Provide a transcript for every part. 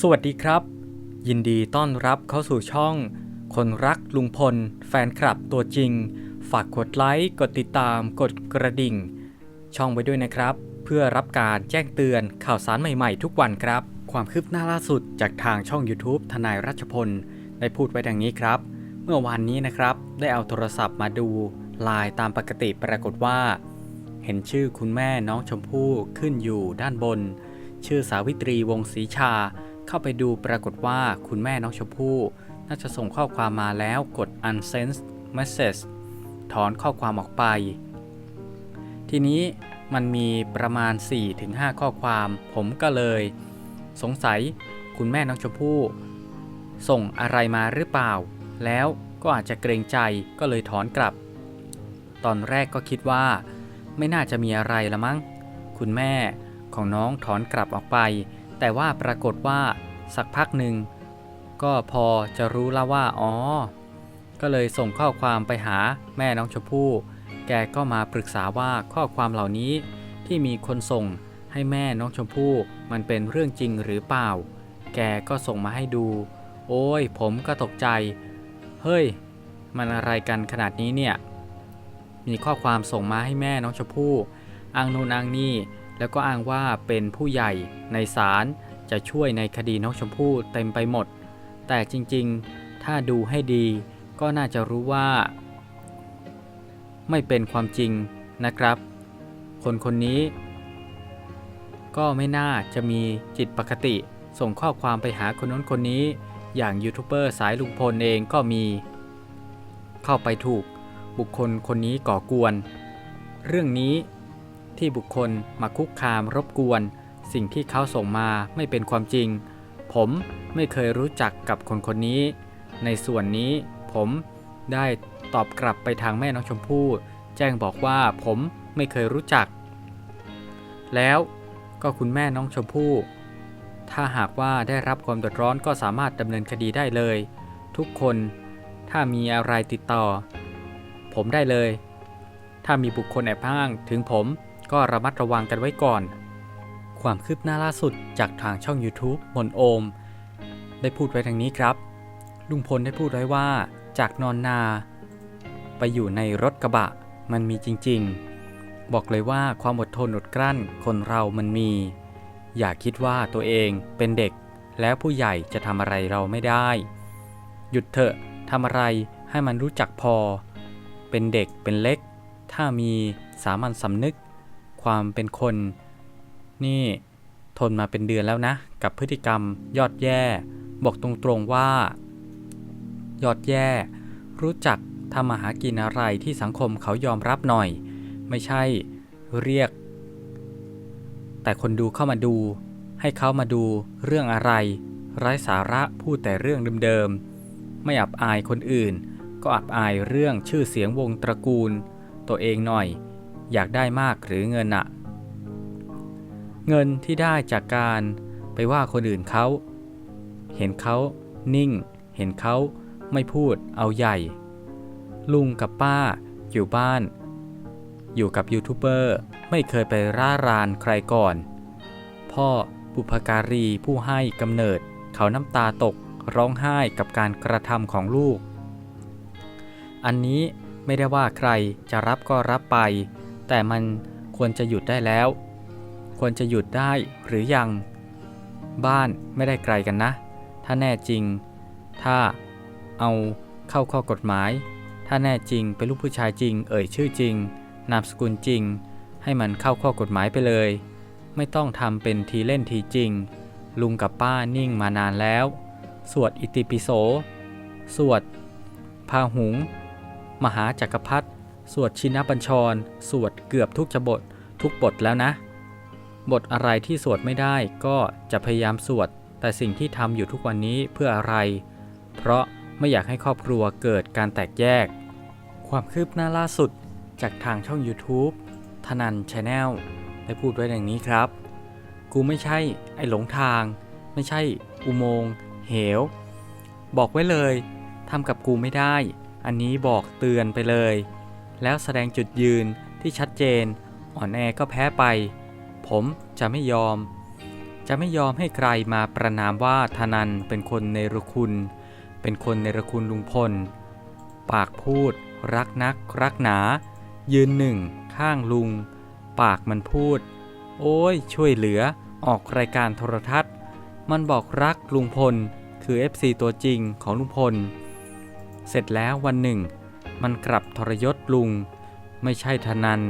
สวัสดีครับ ยินดีต้อนรับเข้าสู่ช่อง คนรักลุงพล แฟนคลับตัวจริง ฝากกดไลค์ กดติดตาม กดกระดิ่ง ช่องไว้ด้วยนะครับ เพื่อรับการแจ้งเตือนข่าวสารใหม่ๆ ทุกวันครับ ความคืบหน้าล่าสุดจากทางช่อง YouTube ทนายรัชพล ได้พูดไว้ดังนี้ครับ เมื่อวานนี้นะครับ ได้เอาโทรศัพท์มาดูไลน์ตามปกติปรากฏว่า เห็นชื่อคุณแม่น้องชมพู่ขึ้นอยู่ด้านบน ชื่อสาวิตรีวงศรีชา เข้าไปดูปรากฏว่าคุณแม่น้องชมพู่ น่าจะส่งข้อความมาแล้วกด unsend message ถอนข้อความออกไป ทีนี้มันมีประมาณ 4-5 ข้อความ ผมก็เลย สงสัยคุณแม่น้องชมพู่ ส่งอะไรมาหรือเปล่า แล้วก็อาจจะเกรงใจก็เลยถอนกลับ ตอนแรกก็คิดว่า ไม่น่าจะมีอะไรละมั้ง คุณแม่ของน้องถอนกลับออกไป แต่ว่าปรากฏว่าสักพักหนึ่งก็พอจะรู้แล้วว่าอ๋อ ก็เลยส่งข้อความไปหาแม่น้องชมพู่ แกก็มาปรึกษาว่าข้อความเหล่านี้ที่มีคนส่งให้แม่น้องชมพู่มันเป็นเรื่องจริงหรือเปล่า แกก็ส่งมาให้ดู โอ้ย ผมก็ตกใจ เฮ้ย มันอะไรกันขนาดนี้เนี่ย มีข้อความส่งมาให้แม่น้องชมพู่อ้างนู่นอ้างนี่ แล้วก็อ้างว่าเป็นผู้ใหญ่ในศาลจะช่วยในคดีน้องชมพู่เต็มไปหมด แต่จริงๆ ถ้าดูให้ดีก็น่าจะรู้ว่า ไม่เป็นความจริงนะครับ คนคนนี้ ก็ไม่น่าจะมีจิตปกติ ส่งข้อความไปหาคนน้นคนนี้ อย่างยูทูบเบอร์สายลุงพลเองก็มี เข้าไปถูกบุคคลคนนี้ก่อกวน เรื่องนี้ ที่บุคคลมาคุกคามรบกวน สิ่งที่เขาส่งมาไม่เป็นความจริง ผมไม่เคยรู้จักกับคนคนนี้ ในส่วนนี้ผมได้ตอบกลับไปทางแม่น้องชมพู่แจ้งบอกว่าผมไม่เคยรู้จัก แล้วก็คุณแม่น้องชมพู่ ถ้าหากว่าได้รับความเดือดร้อนก็สามารถดำเนินคดีได้เลย ทุกคนถ้ามีอะไรติดต่อ ผมได้เลย ถ้ามีบุคคลแอบอ้างถึงผม ก็ระมัดระวังกันไว้ก่อน ความคืบหน้าล่าสุดจากทางช่อง YouTube มนโอม ได้พูดไว้ดังนี้ครับ ลุงพลได้พูดไว้ว่า จากนอนนา ไปอยู่ในรถกระบะ มันมีจริงๆ บอกเลยว่าความอดทนอดกลั้นคนเรามันมี อย่าคิดว่าตัวเองเป็นเด็ก แล้วผู้ใหญ่จะทำอะไรเราไม่ได้ หยุดเถอะทำอะไรให้มันรู้จักพอ เป็นเด็กเป็นเล็ก ถ้ามีสามัญสำนึก ความเป็นคน นี่ทนมาเป็นเดือนแล้วนะ กับพฤติกรรม ยอดแย่ บอกตรงๆว่า ยอดแย่ รู้จักทำมาหากินอะไรที่สังคมเขายอมรับหน่อย ไม่ใช่เรียก แต่คนดูเข้ามาดู ให้เขามาดูเรื่องอะไร ไร้สาระพูดแต่เรื่องเดิมๆไม่อับอายคนอื่น ก็อับอายเรื่องชื่อเสียงวงตระกูล ตัวเองหน่อย อยากได้มากหรือเงินอะเงินที่ได้จากการไปว่าคนอื่นเขา เห็นเขานิ่ง เห็นเขาไม่พูดเอาใหญ่ ลุงกับป้าอยู่บ้าน อยู่กับยูทูบเบอร์ไม่เคยไปร่ารานใครก่อน พ่อบุพการีผู้ให้กำเนิดเขาน้ำตาตกร้องไห้กับการกระทำของลูก อันนี้ไม่ได้ว่าใครจะรับก็รับไป แต่มันควรจะหยุดได้แล้ว ควรจะหยุดได้หรือยัง บ้านไม่ได้ไกลกันนะ ถ้าแน่จริง ถ้าเอาเข้าข้อกฎหมาย ถ้าแน่จริงเป็นลูกผู้ชายจริง เอ่ยชื่อจริง นามสกุลจริง ให้มันเข้าข้อกฎหมายไปเลย ไม่ต้องทำเป็นทีเล่นทีจริง ลุงกับป้านิ่งมานานแล้ว สวดอิติปิโส สวดพาหุง มหาจักรพรรดิ สวดชินบัญชร สวดเกือบทุกจบท ทุกบทแล้วนะ บทอะไรที่สวดไม่ได้ก็จะพยายามสวด แต่สิ่งที่ทำอยู่ทุกวันนี้เพื่ออะไร เพราะไม่อยากให้ครอบครัวเกิดการแตกแยก ความคืบหน้าล่าสุดจากทางช่อง YouTube ทนันชาแนลได้พูดไว้อย่างนี้ครับ กูไม่ใช่ไอ้หลงทาง ไม่ใช่อุโมงเหว บอกไว้เลยทำกับกูไม่ได้ อันนี้บอกเตือนไปเลย แล้วแสดงจุดยืนที่ชัดเจน อ่อนแอก็แพ้ไป ผมจะไม่ยอม จะไม่ยอมให้ใครมาประนามว่าธนันเป็นคนในรคุณ เป็นคนในรคุณลุงพล ปากพูด รักนัก รักหนา ยืนหนึ่ง ข้างลุง ปากมันพูด โอ้ย ช่วยเหลือ ออกรายการโทรทัศน์ มันบอกรักลุงพล คือ FC ตัวจริงของลุงพล เสร็จแล้ววันหนึ่ง มันกลับทรยศลุง ไม่ใช่ธนัน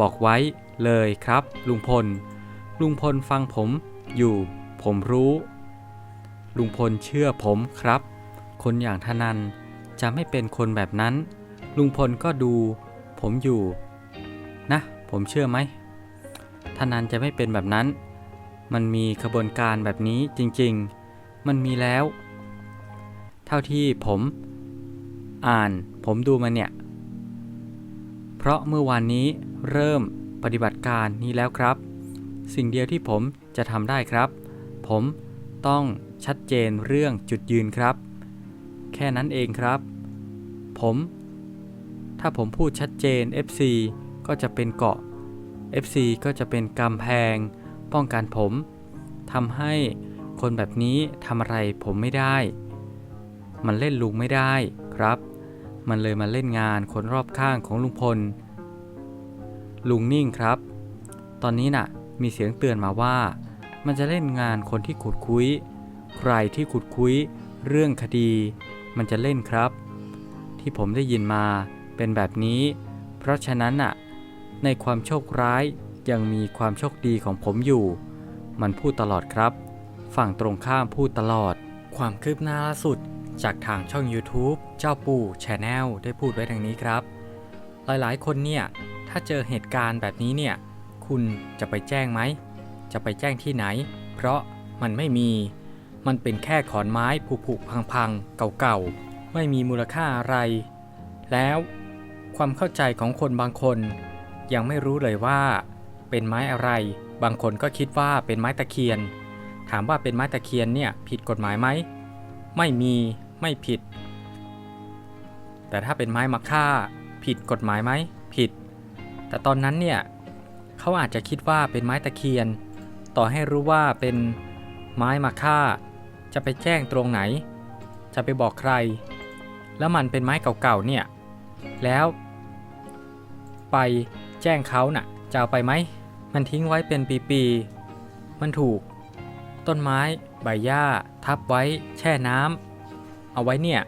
บอกไว้เลยครับ ลุงพล ลุงพลฟังผมอยู่ผมรู้ ลุงพลเชื่อผมครับ คนอย่างธนันจะไม่เป็นคนแบบนั้น ลุงพลก็ดูผมอยู่ นะ ผมเชื่อไหมธนันจะไม่เป็นแบบนั้น มันมีขบวนการแบบนี้จริงๆ มันมีแล้ว เท่าที่ผม อ่าน ผมดูมาเนี่ย เพราะเมื่อวานนี้เริ่มปฏิบัติการนี้แล้วครับ สิ่งเดียวที่ผมจะทำได้ครับ ผมต้องชัดเจนเรื่องจุดยืนครับ แค่นั้นเองครับ ผม ถ้าผมพูดชัดเจน FC ก็จะเป็นเกาะ FC ก็จะเป็นกำแพง ป้องกันผมทำให้คนแบบนี้ทำอะไรผมไม่ได้ มันเล่นลุงไม่ได้ครับ มันเลยมาเล่นงานคนรอบข้างของลุงพล ลุงนิ่งครับ ตอนนี้น่ะมีเสียงเตือนมาว่า มันจะเล่นงานคนที่ขุดคุย ใครที่ขุดคุย เรื่องคดี มันจะเล่นครับ ที่ผมได้ยินมาเป็นแบบนี้ เพราะฉะนั้นน่ะ ในความโชคร้ายยังมีความโชคดีของผมอยู่ มันพูดตลอดครับ ฝั่งตรงข้ามพูดตลอด ความคืบหน้าล่าสุด จากทางช่อง YouTube เจ้าปู่แชนแนลได้พูดไว้ดังนี้ครับ หลายๆ คนเนี่ย ถ้าเจอเหตุการณ์แบบนี้เนี่ย คุณจะไปแจ้งไหม จะไปแจ้งที่ไหน เพราะมันไม่มี มันเป็นแค่ขอนไม้ผุๆพังๆ เก่าๆ ไม่มีมูลค่าอะไร แล้วความเข้าใจของคนบางคน ยังไม่รู้เลยว่า เป็นไม้อะไร บางคนก็คิดว่าเป็นไม้ตะเคียน ถามว่าเป็นไม้ตะเคียนเนี่ยผิดกฎหมายไหม ไม่มีไม่ผิด แต่ถ้าเป็นไม้มะค่า ผิดกฎหมายไหมผิด แต่ตอนนั้นเนี่ยเขาอาจจะคิดว่าเป็นไม้ตะเคียน ต่อให้รู้ว่าเป็นไม้มะค่า จะไปแจ้งตรงไหน จะไปบอกใคร แล้วมันเป็นไม้เก่าๆเนี่ยแล้วไปแจ้งเขาน่ะจะเอาไปไหม มันทิ้งไว้เป็นปีๆ มันถูก ต้นไม้ ใบหญ้า ทับไว้ แช่น้ำเอาไว้เนี่ย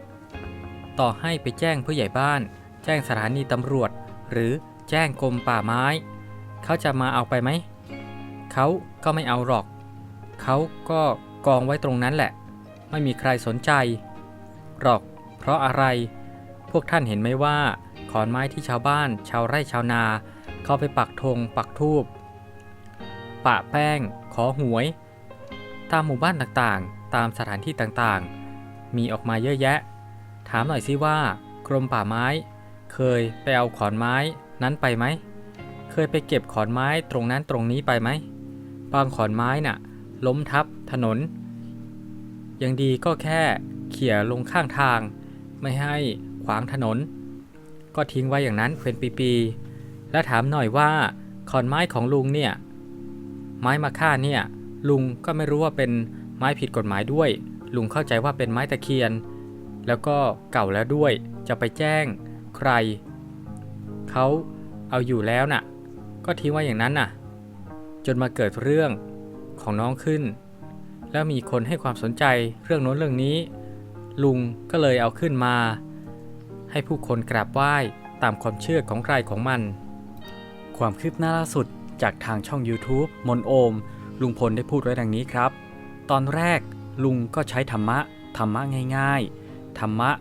ต่อให้ไปแจ้งผู้ใหญ่บ้าน แจ้งสถานีตำรวจ หรือแจ้งกรมป่าไม้ เขาจะมาเอาไปไหม เขาก็ไม่เอาหรอก เขาก็กองไว้ตรงนั้นแหละ ไม่มีใครสนใจ หรอก เพราะอะไร พวกท่านเห็นไหมว่าขอนไม้ที่ชาวบ้าน ชาวไร่ชาวนาเขาไปปักธงปักทูบปะแป้ง ขอหวย ตามหมู่บ้านต่างๆ ตามสถานที่ต่างๆ มีออกมาเยอะแยะ ถามหน่อยสิว่า กรมป่าไม้ เคยไปเอาขอนไม้นั้นไปไหม เคยไปเก็บขอนไม้ตรงนั้นตรงนี้ไปไหม บางขอนไม้น่ะ ล้มทับถนน ยังดีก็แค่เขี่ยลงข้างทาง ไม่ให้ขวางถนน ก็ทิ้งไว้อย่างนั้นเป็นปีๆ และถามหน่อยว่าขอนไม้ของลุงเนี่ย ไม้มะค่าเนี่ย ลุงก็ไม่รู้ว่าเป็นไม้ผิดกฎหมายด้วย ลุงเข้าใจว่าเป็นไม้ตะเคียน แล้วก็เก่าแล้วด้วย จะไปแจ้งใคร เขาเอาอยู่แล้วน่ะ ก็ทิ้งไว้อย่างนั้นน่ะ จนมาเกิดเรื่องของน้องขึ้น แล้วมีคนให้ความสนใจเรื่องโน้นเรื่องนี้ ลุงก็เลยเอาขึ้นมา ให้ผู้คนกราบไหว้ตามความเชื่อของใครของมัน ความคืบหน้าล่าสุดจากทางช่อง YouTube มนโอม ลุงพลได้พูดไว้ดังนี้ครับ ตอนแรกลุงก็ใช้ธรรมะ ธรรมะง่าย ๆ ธรรมะ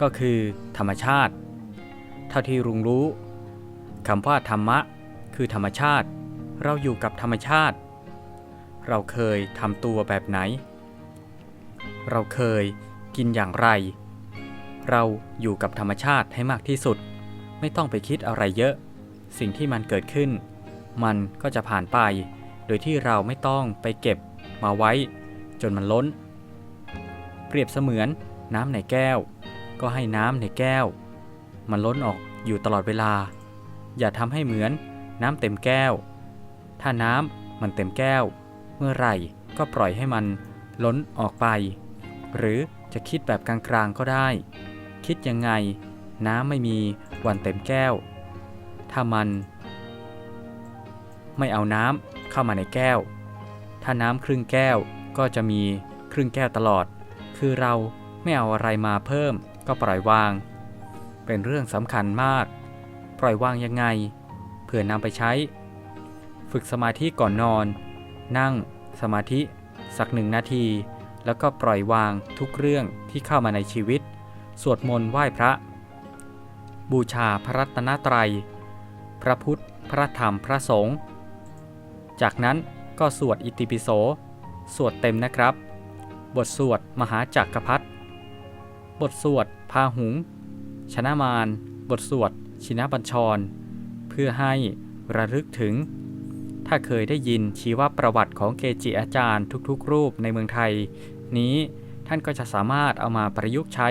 ก็คือธรรมชาติ เท่าที่ลุงรู้คำว่าธรรมะ คือธรรมชาติ เราอยู่กับธรรมชาติ เราเคยทำตัวแบบไหน เราเคยกินอย่างไร เราอยู่กับธรรมชาติให้มากที่สุด ไม่ต้องไปคิดอะไรเยอะ สิ่งที่มันเกิดขึ้น มันก็จะผ่านไป โดยที่เราไม่ต้องไปเก็บมาไว้ จนมันล้น เปรียบเสมือนน้ำในแก้ว ก็ให้น้ำในแก้ว มันล้นออกอยู่ตลอดเวลา อย่าทำให้เหมือนน้ำเต็มแก้ว ถ้าน้ำมันเต็มแก้ว เมื่อไหร่ก็ปล่อยให้มันล้นออกไป หรือจะคิดแบบกลางๆก็ได้ คิดยังไง น้ำไม่มีวันเต็มแก้ว ถ้ามัน ไม่เอาน้ำ เข้ามาในแก้ว ถ้าน้ำครึ่งแก้วก็จะมีครึ่งแก้วตลอด คือเราไม่เอาอะไรมาเพิ่ม ก็ปล่อยวาง เป็นเรื่องสำคัญมาก ปล่อยวางยังไง เพื่อนำไปใช้ ฝึกสมาธิก่อนนอน นั่งสมาธิ สักหนึ่งนาที แล้วก็ปล่อยวางทุกเรื่องที่เข้ามาในชีวิต สวดมนต์ไหว้พระ บูชาพระรัตนตรัย พระพุทธ พระธรรม พระสงฆ์ จากนั้นก็สวดอิติปิโส สวดเต็มนะครับ บทสวดมหาจักรพรรดิ บทสวดพาหุง ชนะมาร บทสวดชินบัญชร เพื่อให้ระลึกถึง ถ้าเคยได้ยินชีวประวัติของเกจิอาจารย์ทุกๆ รูปในเมืองไทย นี้ท่านก็จะสามารถเอามาประยุกต์ใช้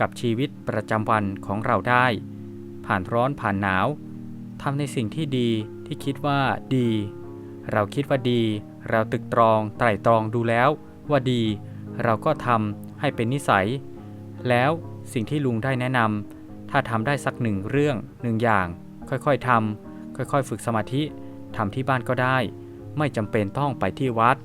กับชีวิตประจำวันของเราได้ ผ่านร้อนผ่านหนาวทำในสิ่งที่ดีที่คิดว่าดี เราคิดว่าดี เราตึกตรองไตร่ตรองดูแล้วว่าดี เราก็ทำให้เป็นนิสัย แล้วสิ่งที่ลุงได้แนะนำถ้าทำได้สักหนึ่งเรื่องหนึ่งอย่าง ค่อยๆทำค่อยๆ ฝึกสมาธิทำที่บ้านก็ได้ ไม่จำเป็นต้องไปที่วัด